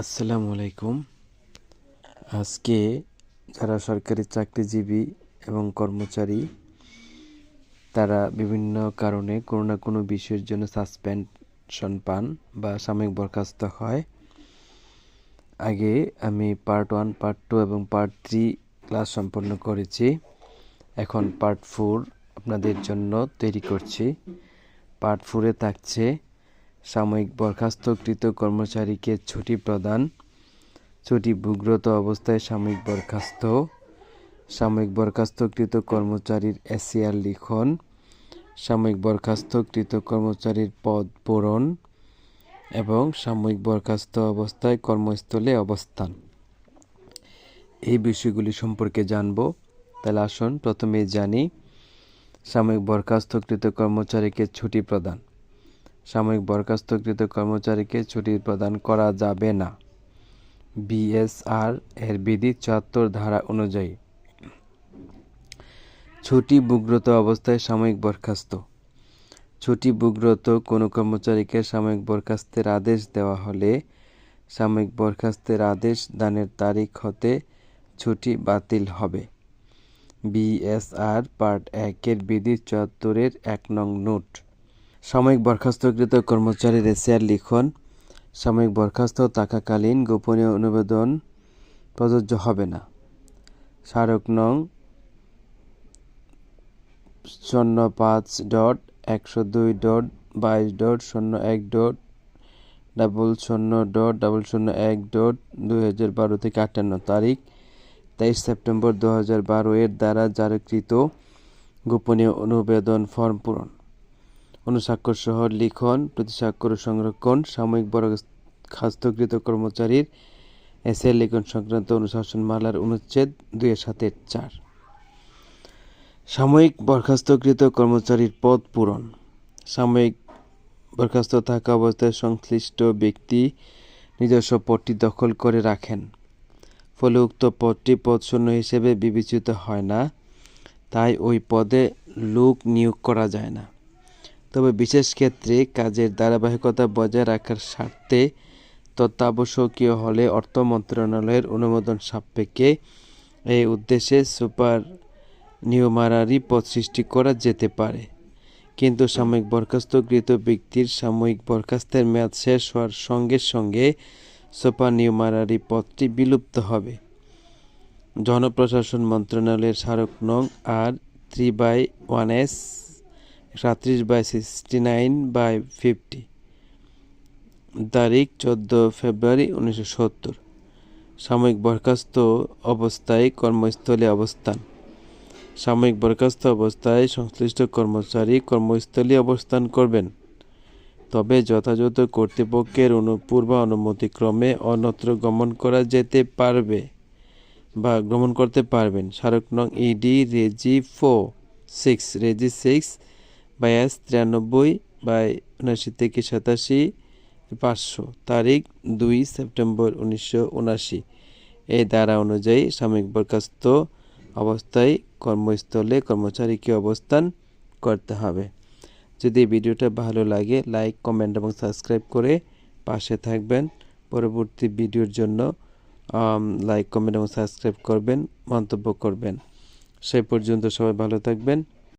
আসসালামু আলাইকুম। আজকে যারা সরকারি চাকরিজীবী এবং কর্মচারী, তারা বিভিন্ন কারণে কোনো না কোনো বিষয়ের জন্য সাসপেনশন পান বা সাময়িক বরখাস্ত হয়। আগে আমি পার্ট ওয়ান পার্ট টু এবং পার্ট থ্রি ক্লাস সম্পন্ন করেছি। এখন পার্ট ফোর আপনাদের জন্য তৈরি করছি। পার্ট ফোরে থাকছে সাময়িক বরখাস্তকৃত কর্মচারীকে ছুটি প্রদান। ছুটি ভূগ্রত অবস্থায় সাময়িক বরখাস্ত। সাময়িক বরখাস্তকৃত কর্মচারীর এসিআর লিখন। সাময়িক বরখাস্তকৃত কর্মচারীর পদ পূরণ এবং সাময়িক বরখাস্ত অবস্থায় কর্মস্থলে অবস্থান। এই বিষয়গুলি সম্পর্কে জানব। তাহলে আসুন প্রথমে জানি, সাময়িক বরখাস্তকৃত কর্মচারীকে ছুটি প্রদান। সাময়িক বরখাস্তকৃত কর্মচারীকে ছুটি প্রদান করা যাবে না। বিএসআর এর বিধি চুয়াত্তর ধারা অনুযায়ী। ছুটি বুগ্রত অবস্থায় সাময়িক বরখাস্ত। ছুটি বুগ্রত কোনো কর্মচারীকে সাময়িক বরখাস্তের আদেশ দেওয়া হলে সাময়িক বরখাস্তের আদেশ দানের তারিখ হতে ছুটি বাতিল হবে। বিএসআর পার্ট একের বিধি চুয়াত্তরের এক নং নোট। সাময়িক বরখাস্তকৃত কর্মচারীর এসিআর লিখন। সাময়িক বরখাস্ত থাকাকালীন গোপনীয় অনুবেদন প্রযোজ্য হবে না। স্মারক নং শূন্য পাঁচ ডট একশো দুই ডট বাইশ ডট শূন্য এক ডট ডাবল শূন্য ডট ডাবল শূন্য এক ডট দুই হাজার বারো থেকে আটান্ন তারিখ, তেইশ সেপ্টেম্বর দু হাজার বারো এর দ্বারা জারিকৃত গোপনীয় অনুবেদন ফর্ম পূরণ। অনুস্বাক্ষর সহ লিখন প্রতিস্বাক্ষর সংরক্ষণ, সাময়িক বরখাস্তকৃত কর্মচারীর এসএ লিখন সংক্রান্ত অনুশাসন মালার অনুচ্ছেদ দুইয়ের সাথে চার। সাময়িক বরখাস্তকৃত কর্মচারীর পদ পূরণ। সাময়িক বরখাস্ত থাকা অবস্থায় সংশ্লিষ্ট ব্যক্তি নিজস্ব পদটি দখল করে রাখেন। ফলে উক্ত পদটি পদশূন্য হিসেবে বিবেচিত হয় না। তাই ওই পদে লোক নিয়োগ করা যায় না। তবে বিশেষ ক্ষেত্রে কাজের ধারাবাহিকতা বজায় রাখার স্বার্থে তত্ত্বাবশ্যকীয় হলে অর্থ মন্ত্রণালয়ের অনুমোদন সাপেক্ষে এই উদ্দেশ্যে সুপার নিয়মারারি পদ সৃষ্টি করা যেতে পারে। কিন্তু সাময়িক বরখাস্তকৃত ব্যক্তির সাময়িক বরখাস্তের মেয়াদ শেষ হওয়ার সঙ্গে সঙ্গে সুপার নিয়মারারি পদটি বিলুপ্ত হবে। জনপ্রশাসন মন্ত্রণালয়ের স্মারক নং আর থ্রি বাই ওয়ান এস সাঁত্রিশ by sixty nine by fifty তারিখ চোদ্দ ফেব্রুয়ারি উনিশশো সত্তর। সাময়িক বরখাস্ত অবস্থায় কর্মস্থলে অবস্থান। সাময়িক বরখাস্ত অবস্থায় সংশ্লিষ্ট কর্মচারী কর্মস্থলে অবস্থান করবেন। তবে যথাযথ কর্তৃপক্ষের অনুপূর্ব অনুমতিক্রমে অন্যত্র গমন করা যেতে পারবে বা গ্রহণ করতে পারবেন। স্মারক নং ইডি রেজি ফো সিক্স রেজি সিক্স বায়াস তিরানব্বই বাই উনাশি থেকে সাতাশি, পাঁচশো। তারিখ দুই সেপ্টেম্বর উনিশশো উনাশি এই ধারা অনুযায়ী সাময়িক বরখাস্ত অবস্থায় কর্মস্থলে কর্মচারীকে অবস্থান করতে হবে। যদি ভিডিওটা ভালো লাগে, লাইক, কমেন্ট এবং সাবস্ক্রাইব করে পাশে থাকবেন। পরবর্তী ভিডিওর জন্য লাইক, কমেন্ট এবং সাবস্ক্রাইব করবেন, মন্তব্য করবেন। সেই পর্যন্ত সবাই ভালো থাকবেন।